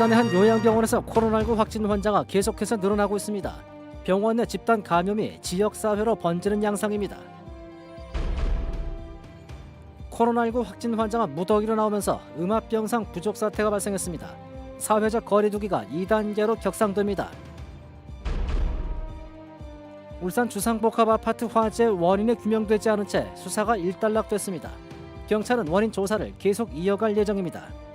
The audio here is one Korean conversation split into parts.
울산의 한 요양병원에서 코로나19 확진 환자가 계속해서 늘어나고 있습니다. 병원 내 집단 감염이 지역 사회로 번지는 양상입니다. 코로나19 확진 환자가 무더기로 나오면서 음압병상 부족 사태가 발생했습니다. 사회적 거리두기가 2단계로 격상됩니다. 울산 주상복합 아파트 화재 원인이 규명되지 않은 채 수사가 일단락됐습니다. 경찰은 원인 조사를 계속 이어갈 예정입니다.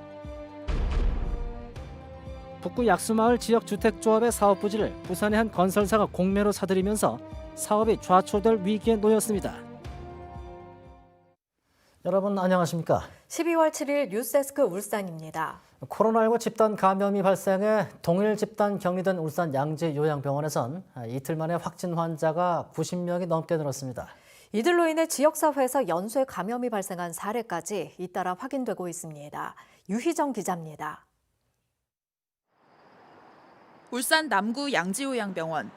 북구 약수마을 지역 주택조합의 사업 부지를 부산의 한 건설사가 공매로 사들이면서 사업이 좌초될 위기에 놓였습니다. 여러분 안녕하십니까? 12월 7일 뉴스데스크 울산입니다. 코로나19 집단 감염이 발생해 동일 집단 격리된 울산 양재 요양병원에선 이틀 만에 확진 환자가 90명이 넘게 늘었습니다. 이들로 인해 지역사회에서 연쇄 감염이 발생한 사례까지 잇따라 확인되고 있습니다. 유희정 기자입니다. 울산 남구 양지요양병원.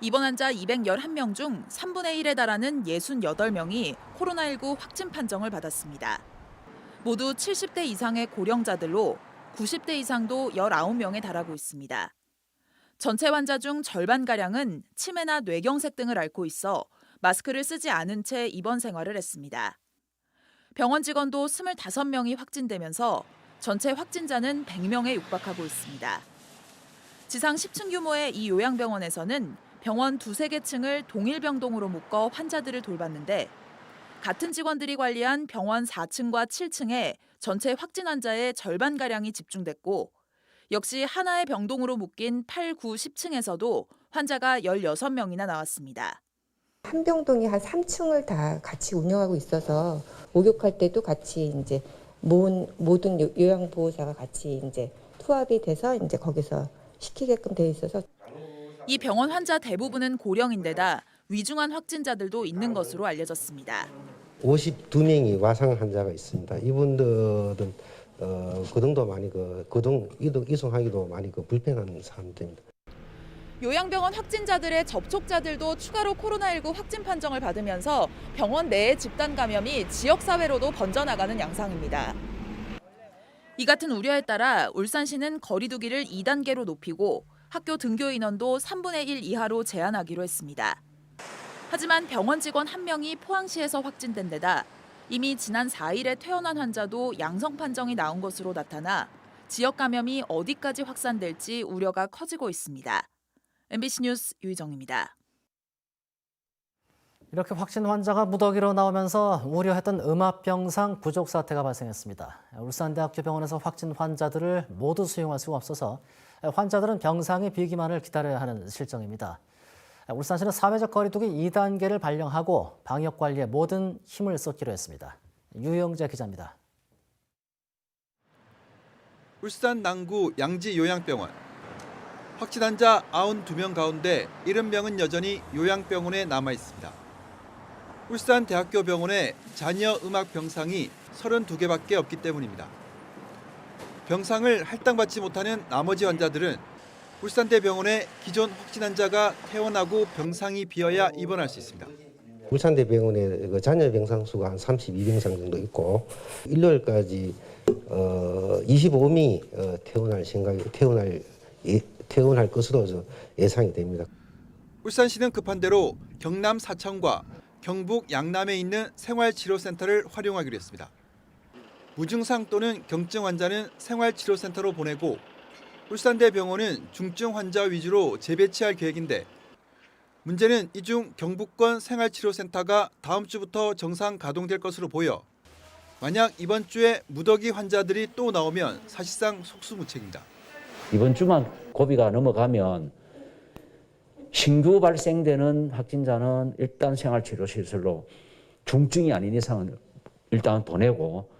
입원 환자 211명 중 3분의 1에 달하는 68명이 코로나19 확진 판정을 받았습니다. 모두 70대 이상의 고령자들로 90대 이상도 19명에 달하고 있습니다. 전체 환자 중 절반가량은 치매나 뇌경색 등을 앓고 있어 마스크를 쓰지 않은 채 입원 생활을 했습니다. 병원 직원도 25명이 확진되면서 전체 확진자는 100명에 육박하고 있습니다. 지상 10층 규모의 이 요양병원에서는 병원 두세 개 층을 동일 병동으로 묶어 환자들을 돌봤는데 같은 직원들이 관리한 병원 4층과 7층에 전체 확진 환자의 절반 가량이 집중됐고 역시 하나의 병동으로 묶인 8, 9, 10층에서도 환자가 16명이나 나왔습니다. 한 병동이 한 3층을 다 같이 운영하고 있어서 목욕할 때도 같이 이제 모든 요- 요양보호사가 같이 이제 투합이 돼서 이제 거기서 시키게끔 돼 있어서 이 병원 환자 대부분은 고령인데다 위중한 확진자들도 있는 것으로 알려졌습니다. 52명이 와상 환자가 있습니다. 이분들은 어, 거동도 많이 그 거동 이동 이송하기도 많이 그 불편한 사람들입니다. 요양병원 확진자들의 접촉자들도 추가로 코로나19 확진 판정을 받으면서 병원 내의 집단 감염이 지역 사회로도 번져나가는 양상입니다. 이 같은 우려에 따라 울산시는 거리두기를 2단계로 높이고 학교 등교 인원도 3분의 1 이하로 제한하기로 했습니다. 하지만 병원 직원 한 명이 포항시에서 확진된 데다 이미 지난 4일에 퇴원한 환자도 양성 판정이 나온 것으로 나타나 지역 감염이 어디까지 확산될지 우려가 커지고 있습니다. MBC 뉴스 유희정입니다. 이렇게 확진 환자가 무더기로 나오면서 우려했던 음압병상 부족 사태가 발생했습니다. 울산대학교 병원에서 확진 환자들을 모두 수용할 수가 없어서 환자들은 병상의 비기만을 기다려야 하는 실정입니다. 울산시는 사회적 거리두기 2단계를 발령하고 방역 관리에 모든 힘을 쏟기로 했습니다. 유영재 기자입니다. 울산 남구 양지 요양병원. 확진 환자 92명 가운데 70명은 여전히 요양병원에 남아 있습니다. 울산 대학교 병원에 잔여 음악 병상이 32개밖에 없기 때문입니다. 병상을 할당받지 못하는 나머지 환자들은 울산대 병원에 기존 확진 환자가 퇴원하고 병상이 비어야 입원할 수 있습니다. 울산대 병원에 그 잔여 병상 수가 한 32병상 정도 있고 일요일까지 어, 25명이 어, 퇴원할 생각이 퇴원할 예, 퇴원할 것으로 저 예상이 됩니다. 울산시는 급한 대로 경남 사천과 경북 양남에 있는 생활치료센터를 활용하기로 했습니다. 무증상 또는 경증 환자는 생활치료센터로 보내고 울산대 병원은 중증 환자 위주로 재배치할 계획인데 문제는 이 중 경북권 생활치료센터가 다음 주부터 정상 가동될 것으로 보여 만약 이번 주에 무더기 환자들이 또 나오면 사실상 속수무책입니다. 이번 주만 고비가 넘어가면 신규 발생되는 확진자는 일단 생활치료시설로 중증이 아닌 이상은 일단 보내고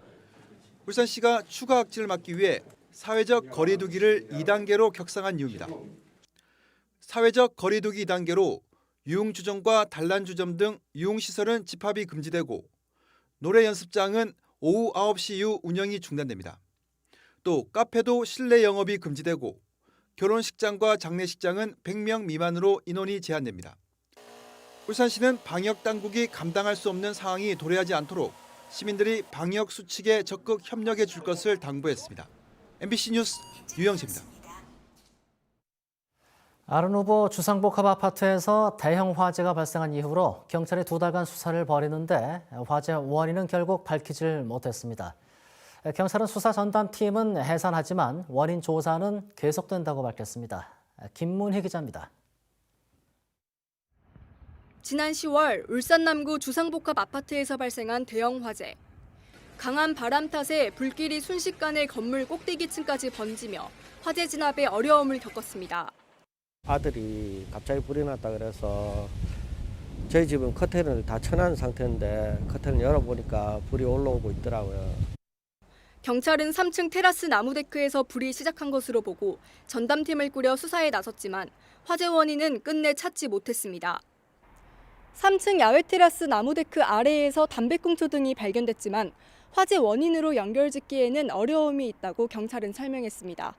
울산시가 추가 확진을 막기 위해 사회적 거리두기를 2단계로 격상한 이유입니다. 사회적 거리두기 2단계로 유흥주점과 단란주점 등 유흥시설은 집합이 금지되고 노래 연습장은 오후 9시 이후 운영이 중단됩니다. 또 카페도 실내 영업이 금지되고 결혼식장과 장례식장은 100명 미만으로 인원이 제한됩니다. 울산시는 방역 당국이 감당할 수 없는 상황이 도래하지 않도록 시민들이 방역 수칙에 적극 협력해 줄 것을 당부했습니다. MBC 뉴스 유영재입니다. 아른 후보 주상복합 아파트에서 대형 화재가 발생한 이후로 경찰이 두 달간 수사를 벌이는데 화재 원인은 결국 밝히질 못했습니다. 경찰은 수사 전담팀은 해산하지만 원인 조사는 계속된다고 밝혔습니다. 김문희 기자입니다. 지난 10월 울산 남구 주상복합 아파트에서 발생한 대형 화재. 강한 바람 탓에 불길이 순식간에 건물 꼭대기층까지 번지며 화재 진압에 어려움을 겪었습니다. 아들이 갑자기 불이 났다 그래서 저희 집은 커튼을 다 쳐놓은 상태인데 커튼을 열어보니까 불이 올라오고 있더라고요. 경찰은 3층 테라스 나무 데크에서 불이 시작한 것으로 보고 전담팀을 꾸려 수사에 나섰지만 화재 원인은 끝내 찾지 못했습니다. 3층 야외 테라스 나무 데크 아래에서 담배꽁초 등이 발견됐지만 화재 원인으로 연결짓기에는 어려움이 있다고 경찰은 설명했습니다.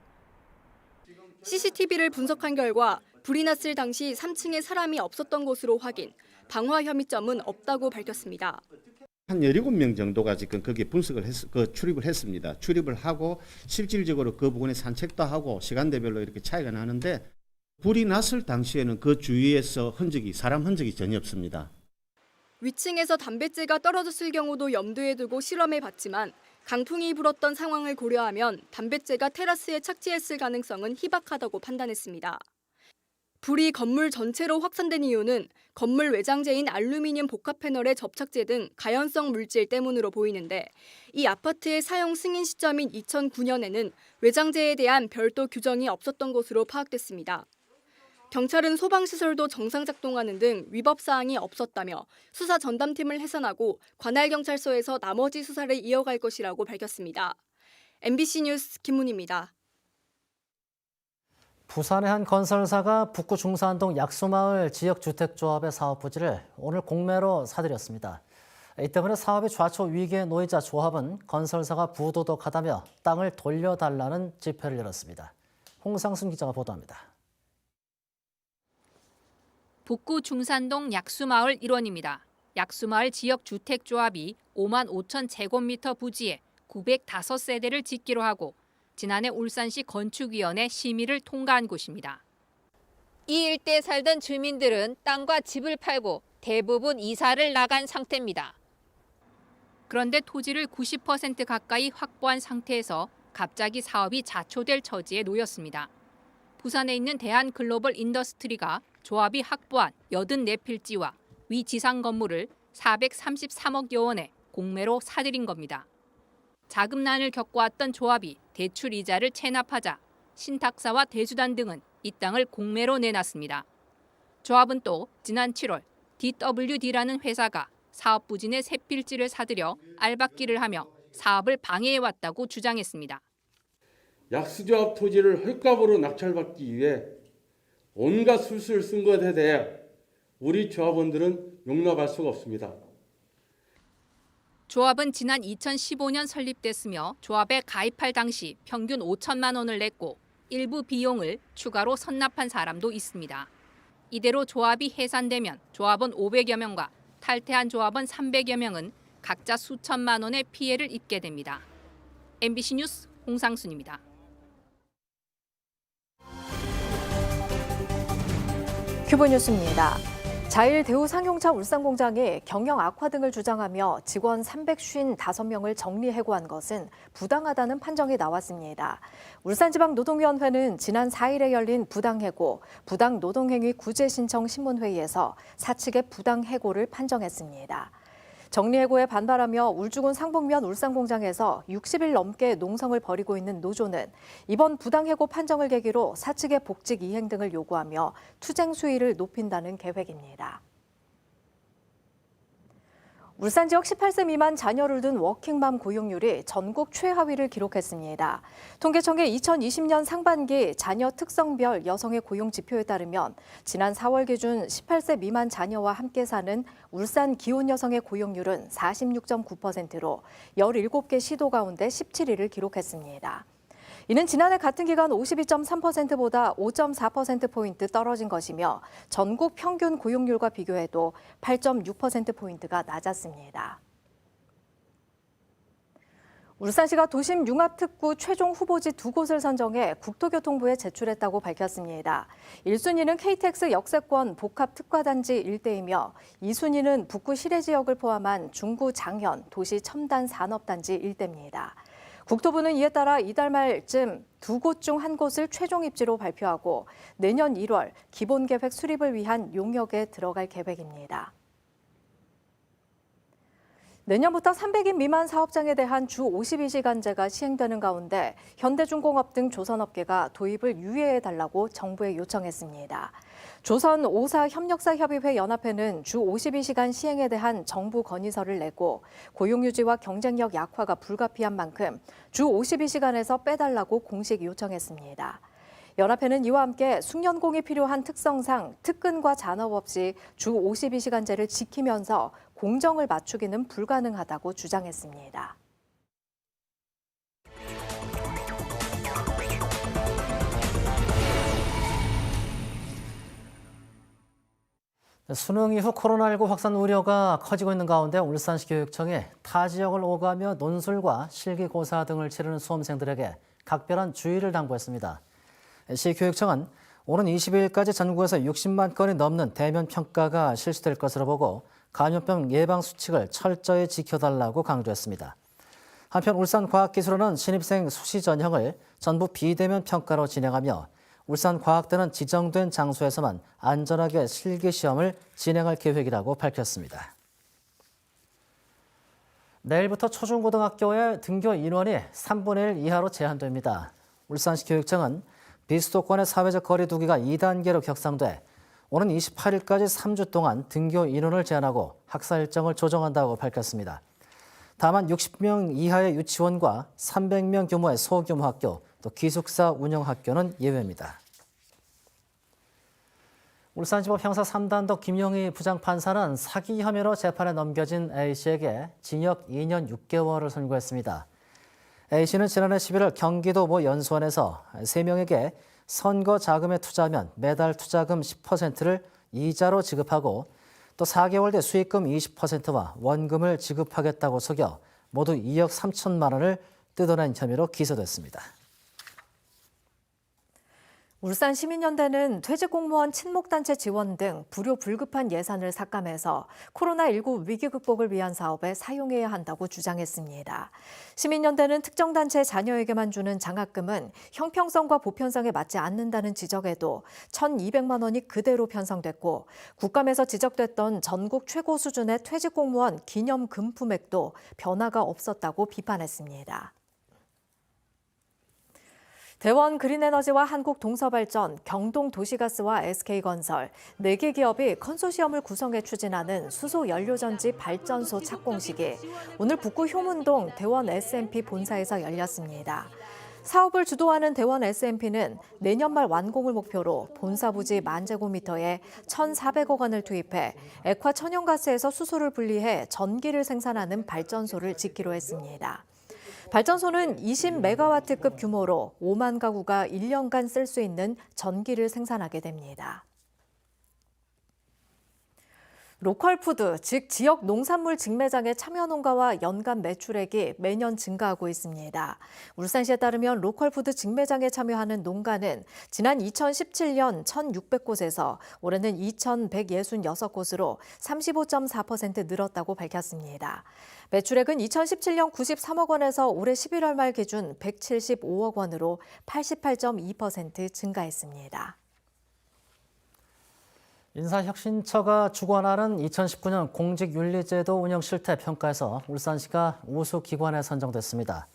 CCTV를 분석한 결과 불이 났을 당시 3층에 사람이 없었던 것으로 확인, 방화 혐의점은 없다고 밝혔습니다. 한 17명 정도가 지금 거기에 분석을 했, 그 출입을 했습니다. 출입을 하고 실질적으로 그 부분에 산책도 하고 시간대별로 이렇게 차이가 나는데 불이 났을 당시에는 그 주위에서 흔적이 사람 흔적이 전혀 없습니다. 위층에서 담뱃재가 떨어졌을 경우도 염두에 두고 실험해 봤지만 강풍이 불었던 상황을 고려하면 담뱃재가 테라스에 착지했을 가능성은 희박하다고 판단했습니다. 불이 건물 전체로 확산된 이유는 건물 외장재인 알루미늄 복합 패널의 접착제 등 가연성 물질 때문으로 보이는데 이 아파트의 사용 승인 시점인 2009년에는 외장재에 대한 별도 규정이 없었던 것으로 파악됐습니다. 경찰은 소방시설도 정상 작동하는 등 위법 사항이 없었다며 수사 전담팀을 해산하고 관할 경찰서에서 나머지 수사를 이어갈 것이라고 밝혔습니다. MBC 뉴스 김문희입니다. 부산의 한 건설사가 북구 중산동 약수마을 지역주택조합의 사업 부지를 오늘 공매로 사들였습니다. 이 때문에 사업이 좌초 위기에 놓이자 조합은 건설사가 부도덕하다며 땅을 돌려달라는 집회를 열었습니다. 홍상순 기자가 보도합니다. 북구 중산동 약수마을 일원입니다. 약수마을 지역주택조합이 5만 5천 제곱미터 부지에 905세대를 짓기로 하고 지난해 울산시 건축위원회 심의를 통과한 곳입니다. 이 일대에 살던 주민들은 땅과 집을 팔고 대부분 이사를 나간 상태입니다. 그런데 토지를 90% 가까이 확보한 상태에서 갑자기 사업이 자초될 처지에 놓였습니다. 부산에 있는 대한 글로벌 인더스트리가 조합이 확보한 84필지와 위 지상 건물을 433억여 원에 공매로 사들인 겁니다. 자금난을 겪어왔던 조합이 대출 이자를 체납하자 신탁사와 대주단 등은 이 땅을 공매로 내놨습니다. 조합은 또 지난 7월 DWD라는 회사가 사업 부진의 새 필지를 사들여 알박기를 하며 사업을 방해해왔다고 주장했습니다. 약수조합 토지를 헐값으로 낙찰받기 위해 온갖 술수를 쓴 것에 대해 우리 조합원들은 용납할 수가 없습니다. 조합은 지난 2015년 설립됐으며 조합에 가입할 당시 평균 5천만 원을 냈고 일부 비용을 추가로 선납한 사람도 있습니다. 이대로 조합이 해산되면 조합원 500여 명과 탈퇴한 조합원 300여 명은 각자 수천만 원의 피해를 입게 됩니다. MBC 뉴스 홍상순입니다. 큐브 뉴스입니다. 자일 대우 상용차 울산 공장이 경영 악화 등을 주장하며 직원 355명을 정리 해고한 것은 부당하다는 판정이 나왔습니다. 울산지방노동위원회는 지난 4일에 열린 부당해고, 부당노동행위 구제 신청 신문회의에서 사측의 부당해고를 판정했습니다. 정리해고에 반발하며 울주군 상북면 울산공장에서 60일 넘게 농성을 벌이고 있는 노조는 이번 부당해고 판정을 계기로 사측의 복직 이행 등을 요구하며 투쟁 수위를 높인다는 계획입니다. 울산 지역 18세 미만 자녀를 둔 워킹맘 고용률이 전국 최하위를 기록했습니다. 통계청의 2020년 상반기 자녀 특성별 여성의 고용 지표에 따르면 지난 4월 기준 18세 미만 자녀와 함께 사는 울산 기혼 여성의 고용률은 46.9%로 17개 시도 가운데 17위를 기록했습니다. 이는 지난해 같은 기간 52.3%보다 5.4%포인트 떨어진 것이며 전국 평균 고용률과 비교해도 8.6%포인트가 낮았습니다. 울산시가 도심 융합특구 최종 후보지 두 곳을 선정해 국토교통부에 제출했다고 밝혔습니다. 1순위는 KTX 역세권 복합 특화단지 일대이며 2순위는 북구 시내 지역을 포함한 중구 장현 도시 첨단 산업단지 일대입니다. 국토부는 이에 따라 이달 말쯤 두 곳 중 한 곳을 최종 입지로 발표하고 내년 1월 기본 계획 수립을 위한 용역에 들어갈 계획입니다. 내년부터 300인 미만 사업장에 대한 주 52시간제가 시행되는 가운데 현대중공업 등 조선업계가 도입을 유예해 달라고 정부에 요청했습니다. 조선 5사 협력사협의회 연합회는 주 52시간 시행에 대한 정부 건의서를 내고 고용유지와 경쟁력 약화가 불가피한 만큼 주 52시간에서 빼달라고 공식 요청했습니다. 연합회는 이와 함께 숙련공이 필요한 특성상 특근과 잔업 없이 주 52시간제를 지키면서 공정을 맞추기는 불가능하다고 주장했습니다. 수능 이후 코로나19 확산 우려가 커지고 있는 가운데 울산시 교육청이 타 지역을 오가며 논술과 실기고사 등을 치르는 수험생들에게 각별한 주의를 당부했습니다. 시 교육청은 오는 22일까지 전국에서 60만 건이 넘는 대면 평가가 실시될 것으로 보고 감염병 예방 수칙을 철저히 지켜달라고 강조했습니다. 한편 울산과학기술원은 신입생 수시 전형을 전부 비대면 평가로 진행하며 울산과학대는 지정된 장소에서만 안전하게 실기 시험을 진행할 계획이라고 밝혔습니다. 내일부터 초중고등학교의 등교 인원이 3분의 1 이하로 제한됩니다. 울산시 교육청은 비수도권의 사회적 거리 두기가 2단계로 격상돼 오는 28일까지 3주 동안 등교 인원을 제한하고 학사 일정을 조정한다고 밝혔습니다. 다만 60명 이하의 유치원과 300명 규모의 소규모 학교, 또 기숙사 운영 학교는 예외입니다. 울산지법 형사 3단독 김용희 부장판사는 사기 혐의로 재판에 넘겨진 A씨에게 징역 2년 6개월을 선고했습니다. A씨는 지난해 11월 경기도 모 연수원에서 3명에게 선거 자금에 투자하면 매달 투자금 10%를 이자로 지급하고 또 4개월 뒤 수익금 20%와 원금을 지급하겠다고 속여 모두 2억 3천만 원을 뜯어낸 혐의로 기소됐습니다. 울산 시민연대는 퇴직 공무원 친목단체 지원 등 불효 불급한 예산을 삭감해서 코로나19 위기 극복을 위한 사업에 사용해야 한다고 주장했습니다. 시민연대는 특정 단체 자녀에게만 주는 장학금은 형평성과 보편성에 맞지 않는다는 지적에도 1,200만 원이 그대로 편성됐고 국감에서 지적됐던 전국 최고 수준의 퇴직 공무원 기념 금품액도 변화가 없었다고 비판했습니다. 대원 그린에너지와 한국동서발전, 경동도시가스와 SK건설, 4개 기업이 컨소시엄을 구성해 추진하는 수소연료전지 발전소 착공식이 오늘 북구 효문동 대원 SMP 본사에서 열렸습니다. 사업을 주도하는 대원 SMP는 내년 말 완공을 목표로 본사 부지 만 제곱미터에 1,400억 원을 투입해 액화 천연가스에서 수소를 분리해 전기를 생산하는 발전소를 짓기로 했습니다. 발전소는 20메가와트급 규모로 5만 가구가 1년간 쓸 수 있는 전기를 생산하게 됩니다. 로컬푸드, 즉 지역 농산물 직매장의 참여 농가와 연간 매출액이 매년 증가하고 있습니다. 울산시에 따르면 로컬푸드 직매장에 참여하는 농가는 지난 2017년 1,600곳에서 올해는 2,166곳으로 35.4% 늘었다고 밝혔습니다. 매출액은 2017년 93억 원에서 올해 11월 말 기준 175억 원으로 88.2% 증가했습니다. 인사혁신처가 주관하는 2019년 공직윤리제도 운영 실태 평가에서 울산시가 우수 기관에 선정됐습니다.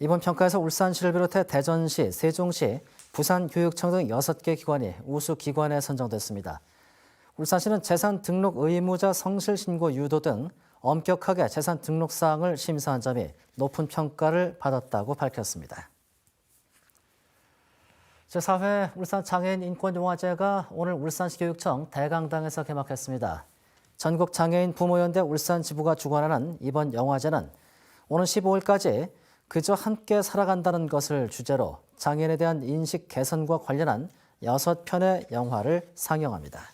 이번 평가에서 울산시를 비롯해 대전시, 세종시, 부산교육청 등 6개 기관이 우수 기관에 선정됐습니다. 울산시는 재산 등록 의무자 성실 신고 유도 등 엄격하게 재산 등록 사항을 심사한 점이 높은 평가를 받았다고 밝혔습니다. 제4회 울산 장애인 인권영화제가 오늘 울산시 교육청 대강당에서 개막했습니다. 전국 장애인 부모연대 울산 지부가 주관하는 이번 영화제는 오는 15일까지 그저 함께 살아간다는 것을 주제로 장애인에 대한 인식 개선과 관련한 6편의 영화를 상영합니다.